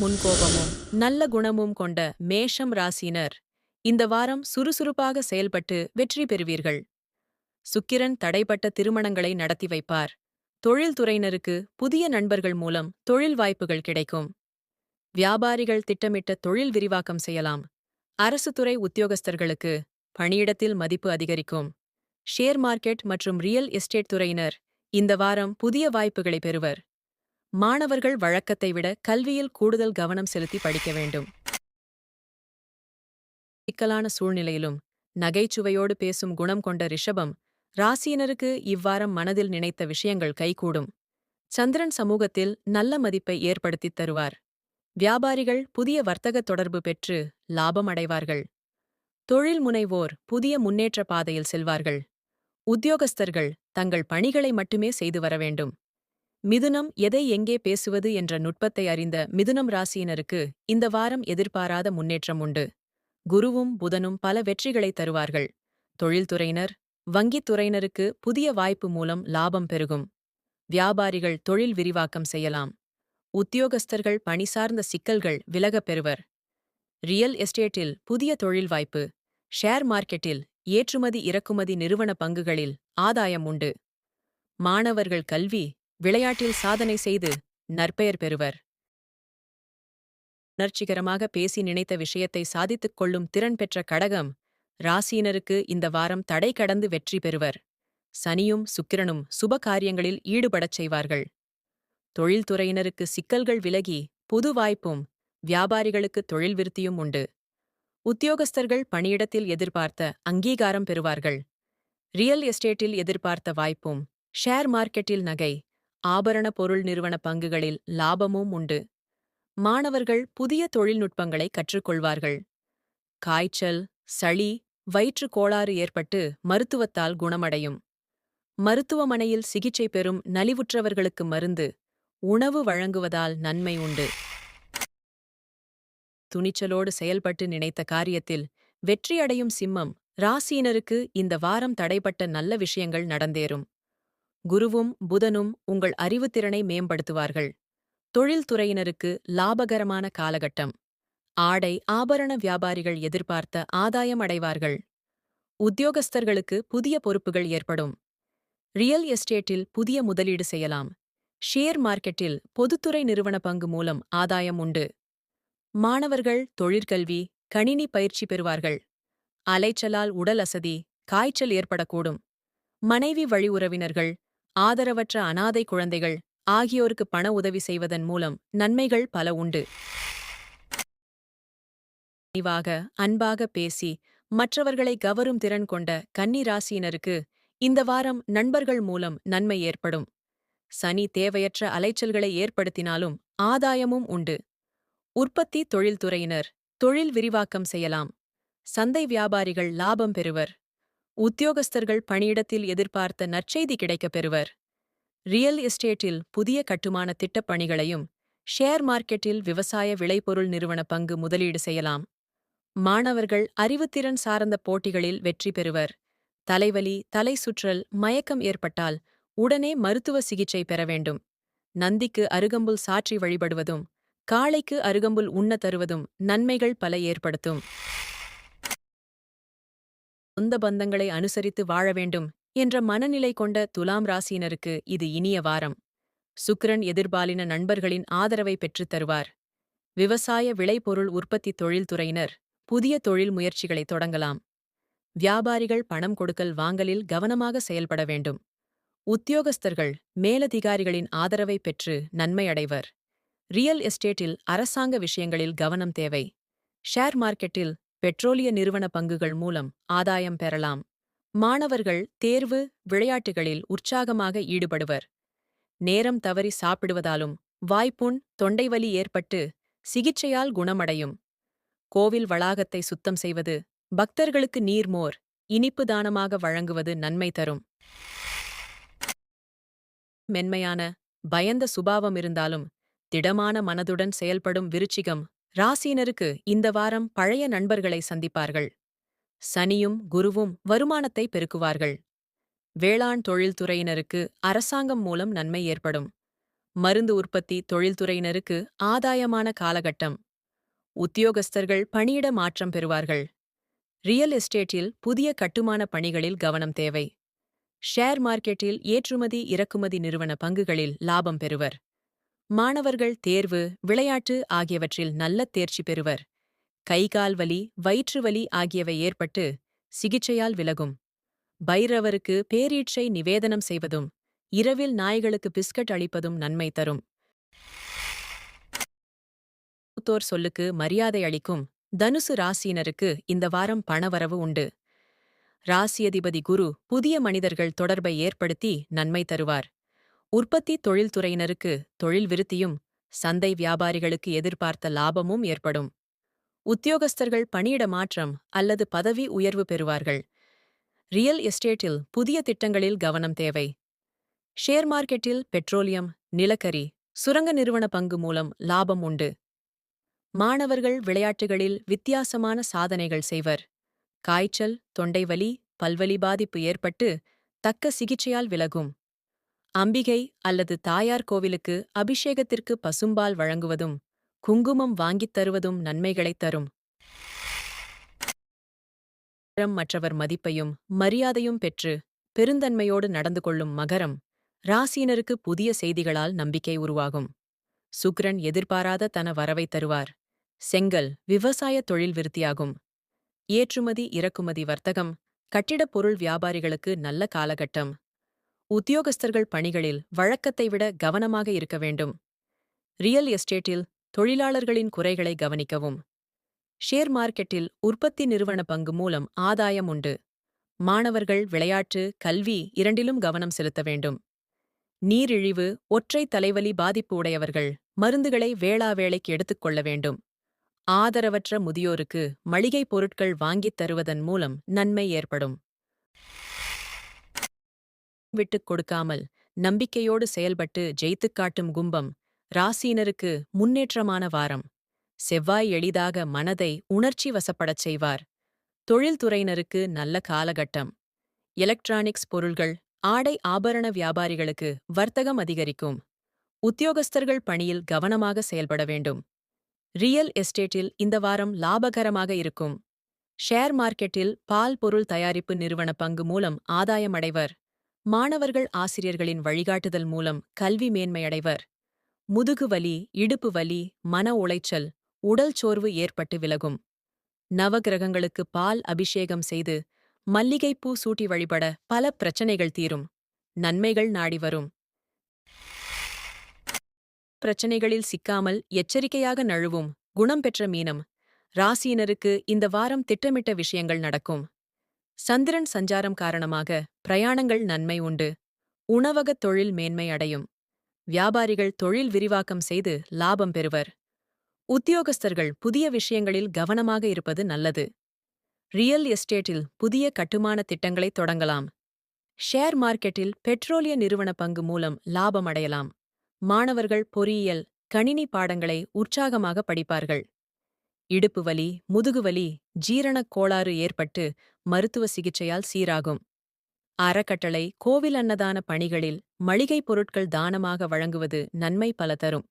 முன்கோபமும் நல்ல குணமும் கொண்ட மேஷம் ராசினர் இந்த வாரம் சுறுசுறுப்பாக செயல்பட்டு வெற்றி பெறுவீர்கள். சுக்கிரன் தடைப்பட்ட திருமணங்களை நடத்தி வைப்பார். தொழில்துறையினருக்கு புதிய நண்பர்கள் மூலம் தொழில் வாய்ப்புகள் கிடைக்கும். வியாபாரிகள் திட்டமிட்ட தொழில் விரிவாக்கம் செய்யலாம். அரசு துறை உத்தியோகஸ்தர்களுக்கு பணியிடத்தில் மதிப்பு அதிகரிக்கும். ஷேர் மார்க்கெட் மற்றும் ரியல் எஸ்டேட் துறையினர் இந்த வாரம் புதிய வாய்ப்புகளை பெறுவர். மாணவர்கள் வழக்கத்தை விட கல்வியில் கூடுதல் கவனம் செலுத்தி படிக்க வேண்டும். சிக்கலான சூழ்நிலையிலும் நகைச்சுவையோடு பேசும் குணம் கொண்ட ரிஷபம் ராசியினருக்கு இவ்வாரம் மனதில் நினைத்த விஷயங்கள் கைகூடும். சந்திரன் சமூகத்தில் நல்ல மதிப்பை ஏற்படுத்தித் தருவார். வியாபாரிகள் புதிய வர்த்தக தொடர்பு பெற்று லாபம் அடைவார்கள். தொழில் முனைவோர் புதிய முன்னேற்ற பாதையில் செல்வார்கள். உத்தியோகஸ்தர்கள் தங்கள் பணிகளை மட்டுமே செய்து வர வேண்டும். மிதுனம் எதை எங்கே பேசுவது என்ற நுட்பத்தை அறிந்த மிதுனம் ராசியினருக்கு இந்த வாரம் எதிர்பாராத முன்னேற்றம் உண்டு. குருவும் புதனும் பல வெற்றிகளை தருவார்கள். தொழில்துறையினர் வங்கித் துறையினருக்கு புதிய வாய்ப்பு மூலம் லாபம் பெருகும். வியாபாரிகள் தொழில் விரிவாக்கம் செய்யலாம். உத்தியோகஸ்தர்கள் பணி சார்ந்த சிக்கல்கள் விலகப் பெறுவர். ரியல் எஸ்டேட்டில் புதிய தொழில் வாய்ப்பு. ஷேர் மார்க்கெட்டில் ஏற்றுமதி இறக்குமதி நிறுவன பங்குகளில் ஆதாயம் உண்டு. மாணவர்கள் கல்வி விளையாட்டில் சாதனை செய்து நற்பெயர் பெறுவர். உணர்ச்சிகரமாக பேசி நினைத்த விஷயத்தை சாதித்துக் கொள்ளும் திறன் பெற்ற கடகம் ராசியினருக்கு இந்த வாரம் தடை கடந்து வெற்றி பெறுவர். சனியும் சுக்கிரனும் சுப காரியங்களில் ஈடுபடச் செய்வார்கள். தொழில்துறையினருக்கு சிக்கல்கள் விலகி புது வாய்ப்பும் வியாபாரிகளுக்கு தொழில் விருத்தியும் உண்டு. உத்தியோகஸ்தர்கள் பணியிடத்தில் எதிர்பார்த்த அங்கீகாரம் பெறுவார்கள். ரியல் எஸ்டேட்டில் எதிர்பார்த்த வாய்ப்பும் ஷேர் மார்க்கெட்டில் நகை ஆபரண பொருள் நிறுவன பங்குகளில் லாபமும் உண்டு. மாணவர்கள் புதிய தொழில்நுட்பங்களை கற்றுக்கொள்வார்கள். காய்ச்சல் சளி வயிற்று கோளாறு ஏற்பட்டு மருத்துவத்தால் குணமடையும். மருத்துவமனையில் சிகிச்சை பெறும் நலிவுற்றவர்களுக்கு மருந்து உணவு வழங்குவதால் நன்மை உண்டு. துணிச்சலோடு செயல்பட்டு நினைத்த காரியத்தில் வெற்றியடையும் சிம்மம் ராசியினருக்கு இந்த வாரம் தடைப்பட்ட நல்ல விஷயங்கள் நடந்தேறும். குருவும் புதனும் உங்கள் அறிவுத்திறனை மேம்படுத்துவார்கள். தொழில்துறையினருக்கு லாபகரமான காலகட்டம். ஆடை ஆபரண வியாபாரிகள் எதிர்பார்த்த ஆதாயம் அடைவார்கள். உத்தியோகஸ்தர்களுக்கு புதிய பொறுப்புகள் ஏற்படும். ரியல் எஸ்டேட்டில் புதிய முதலீடு செய்யலாம். ஷேர் மார்க்கெட்டில் பொதுத்துறை நிறுவன பங்கு மூலம் ஆதாயம் உண்டு. மாணவர்கள் தொழிற்கல்வி கணினி பயிற்சி பெறுவார்கள். அலைச்சலால் உடல் அசதி காய்ச்சல் ஏற்படக்கூடும். மனைவி வழி உறவினர்கள் ஆதரவற்ற அனாதை குழந்தைகள் ஆகியோருக்கு பண உதவி செய்வதன் மூலம் நன்மைகள் பல உண்டு. நிவாக அன்பாக பேசி மற்றவர்களை கவரும் திறன் கொண்ட கன்னி ராசியினருக்கு இந்த வாரம் நண்பர்கள் மூலம் நன்மை ஏற்படும். சனி தேவையற்ற அலைச்சல்களை ஏற்படுத்தினாலும் ஆதாயமும் உண்டு. உற்பத்தி தொழில்துறையினர் தொழில் விரிவாக்கம் செய்யலாம். சந்தை வியாபாரிகள் லாபம் பெறுவர். உத்தியோகஸ்தர்கள் பணியிடத்தில் எதிர்பார்த்த நற்செய்தி கிடைக்கப் பெறுவர். ரியல் எஸ்டேட்டில் புதிய கட்டுமான திட்டப் பணிகளையும் ஷேர் மார்க்கெட்டில் விவசாய விளைபொருள் நிறுவன பங்கு முதலீடு செய்யலாம். மாணவர்கள் அறிவுத்திறன் சார்ந்த போட்டிகளில் வெற்றி பெறுவர். தலைவலி தலை சுற்றல் மயக்கம் ஏற்பட்டால் உடனே மருத்துவ சிகிச்சை பெற வேண்டும். நந்திக்கு அருகம்புல் சாற்றி வழிபடுவதும் காளைக்கு அருகம்புல் உண்ண தருவதும் நன்மைகள் பல ஏற்படுத்தும். சொந்த பந்தங்களை அனுசரித்து வாழ வேண்டும் என்ற மனநிலை கொண்ட துலாம் ராசியினருக்கு இது இனிய வாரம். சுக்கிரன் எதிர்பாலின நண்பர்களின் ஆதரவை பெற்றுத் தருவார். விவசாய விளைபொருள் உற்பத்தி தொழில்துறையினர் புதிய தொழில் முயற்சிகளை தொடங்கலாம். வியாபாரிகள் பணம் கொடுக்கல் வாங்கலில் கவனமாக செயல்பட வேண்டும். உத்தியோகஸ்தர்கள் மேலதிகாரிகளின் ஆதரவை பெற்று நன்மை அடைவர். ரியல் எஸ்டேட்டில் அரசாங்க விஷயங்களில் கவனம் தேவை. ஷேர் மார்க்கெட்டில் பெட்ரோலிய நிறுவன பங்குகள் மூலம் ஆதாயம் பெறலாம். மாணவர்கள் தேர்வு விளையாட்டுகளில் உற்சாகமாக ஈடுபடுவர். நேரம் தவறி சாப்பிடுவதாலும் வாய்ப்புண் தொண்டைவலி ஏற்பட்டு சிகிச்சையால் குணமடையும். கோவில் வளாகத்தை சுத்தம் செய்வது பக்தர்களுக்கு நீர்மோர் இனிப்பு தானமாக வழங்குவது நன்மை தரும். மென்மையான பயந்த சுபாவம் இருந்தாலும் திடமான மனதுடன் செயல்படும் விருச்சிகம் ராசியினருக்கு இந்த வாரம் பழைய நண்பர்களை சந்திப்பார்கள். சனியும் குருவும் வருமானத்தை பெருக்குவார்கள். வேளாண் தொழில்துறையினருக்கு அரசாங்கம் மூலம் நன்மை ஏற்படும். மருந்து உற்பத்தி தொழில்துறையினருக்கு ஆதாயமான காலகட்டம். உத்தியோகஸ்தர்கள் பணியிட மாற்றம் பெறுவார்கள். ரியல் எஸ்டேட்டில் புதிய கட்டுமான பணிகளில் கவனம் தேவை. ஷேர் மார்க்கெட்டில் ஏற்றுமதி இறக்குமதி நிறுவன பங்குகளில் லாபம் பெறுவர். மாணவர்கள் தேர்வு விளையாட்டு ஆகியவற்றில் நல்ல தேர்ச்சி பெறுவர். கைகால் வலி வயிற்று வலி ஆகியவை ஏற்பட்டு சிகிச்சையால் விலகும். பைரவருக்கு பேரீட்சை நிவேதனம் செய்வதும் இரவில் நாய்களுக்கு பிஸ்கட் அளிப்பதும் நன்மை தரும். மூத்தோர் சொல்லுக்கு மரியாதை அளிக்கும் தனுசு ராசியினருக்கு இந்த வாரம் பணவரவு உண்டு. ராசியதிபதி குரு புதிய மனிதர்கள் தொடர்பை ஏற்படுத்தி நன்மை தருவார். உற்பத்தி தொழில்துறையினருக்கு தொழில் விருத்தியும் சந்தை வியாபாரிகளுக்கு எதிர்பார்த்த லாபமும் ஏற்படும். உத்தியோகஸ்தர்கள் பணியிட மாற்றம் அல்லது பதவி உயர்வு பெறுவார்கள். ரியல் எஸ்டேட்டில் புதிய திட்டங்களில் கவனம் தேவை. ஷேர் மார்க்கெட்டில் பெட்ரோலியம் நிலக்கரி சுரங்க நிறுவன பங்கு மூலம் லாபம் உண்டு. மாணவர்கள் விளையாட்டுகளில் வித்தியாசமான சாதனைகள் செய்வர். காய்ச்சல் தொண்டைவலி பல்வலி பாதிப்பு ஏற்பட்டு தக்க சிகிச்சையால் விலகும். அம்பிகை அல்லது தாயார் கோவிலுக்கு அபிஷேகத்திற்கு பசும்பால் வழங்குவதும் குங்குமம் வாங்கித் தருவதும் நன்மைகளைத் தரும். மற்றவர் மதிப்பையும் மரியாதையும் பெற்று பெருந்தன்மையோடு நடந்து கொள்ளும் மகரம் ராசியினருக்கு புதிய செய்திகளால் நம்பிக்கை உருவாகும். சுக்ரன் எதிர்பாராத தன வரவை தருவார். செங்கல் விவசாய தொழில் விருத்தியாகும். ஏற்றுமதி இறக்குமதி வர்த்தகம் கட்டிடப் பொருள் வியாபாரிகளுக்கு நல்ல காலகட்டம். உத்தியோகஸ்தர்கள் பணிகளில் வழக்கத்தை விட கவனமாக இருக்க வேண்டும். ரியல் எஸ்டேட்டில் தொழிலாளர்களின் குறைகளை கவனிக்கவும். ஷேர் மார்க்கெட்டில் உற்பத்தி நிறுவன பங்கு மூலம் ஆதாயம் உண்டு. மாணவர்கள் விளையாட்டு கல்வி இரண்டிலும் கவனம் செலுத்த வேண்டும். நீரிழிவு ஒற்றை தலைவலி பாதிப்பு உடையவர்கள் மருந்துகளை வேளாவேளைக்கு எடுத்துக்கொள்ள வேண்டும். ஆதரவற்ற முதியோருக்கு மளிகைப் பொருட்கள் வாங்கித் தருவதன் மூலம் நன்மை ஏற்படும். விட்டுக் கொடுக்காமல் நம்பிக்கையோடு செயல்பட்டு ஜெயித்துக் காட்டும் கும்பம் ராசியினருக்கு முன்னேற்றமான வாரம். செவ்வாய் எளிதாக மனதை உணர்ச்சி வசப்படச் செய்வார். தொழில்துறையினருக்கு நல்ல காலகட்டம். எலக்ட்ரானிக்ஸ் பொருள்கள் ஆடை ஆபரண வியாபாரிகளுக்கு வர்த்தகம் அதிகரிக்கும். உத்தியோகஸ்தர்கள் பணியில் கவனமாக செயல்பட வேண்டும். ரியல் எஸ்டேட்டில் இந்த வாரம் லாபகரமாக இருக்கும். ஷேர் மார்க்கெட்டில் பால் பொருள் தயாரிப்பு நிறுவன பங்கு மூலம் ஆதாயமடைவர் மாணவர்கள் ஆசிரியர்களின் வழிகாட்டுதல் மூலம் கல்வி மேன்மையடைவர். முதுகு வலி இடுப்பு வலி மன உளைச்சல் உடல் சோர்வு ஏற்பட்டு விலகும். நவகிரகங்களுக்கு பால் அபிஷேகம் செய்து மல்லிகைப்பூ சூட்டி வழிபட பல பிரச்சனைகள் தீரும். நன்மைகள் நாடி வரும். பிரச்சனைகளில் சிக்காமல் எச்சரிக்கையாக நழுவும் குணம் பெற்ற மீனம். ராசியினருக்கு இந்த வாரம் திட்டமிட்ட விஷயங்கள் நடக்கும். சந்திரன் சஞ்சாரம் காரணமாக பிரயாணங்கள் நன்மை உண்டு. உணவகத் தொழில் மேன்மை அடையும். வியாபாரிகள் தொழில் விரிவாக்கம் செய்து லாபம் பெறுவர். உத்தியோகஸ்தர்கள் புதிய விஷயங்களில் கவனமாக இருப்பது நல்லது. ரியல் எஸ்டேட்டில் புதிய கட்டுமான திட்டங்களை தொடங்கலாம். ஷேர் மார்க்கெட்டில் பெட்ரோலிய நிறுவன பங்கு மூலம் லாபம் அடையலாம். மாணவர்கள் பொறியியல் கணினி பாடங்களை உற்சாகமாக படிப்பார்கள். இடுப்பு வலி முதுகுவலி ஜீரணக் கோளாறு ஏற்பட்டு மருத்துவ சிகிச்சையால் சீராகும். அறக்கட்டளை கோவில் அன்னதான பணிகளில் மளிகைப் பொருட்கள் தானமாக வழங்குவது நன்மை பல தரும்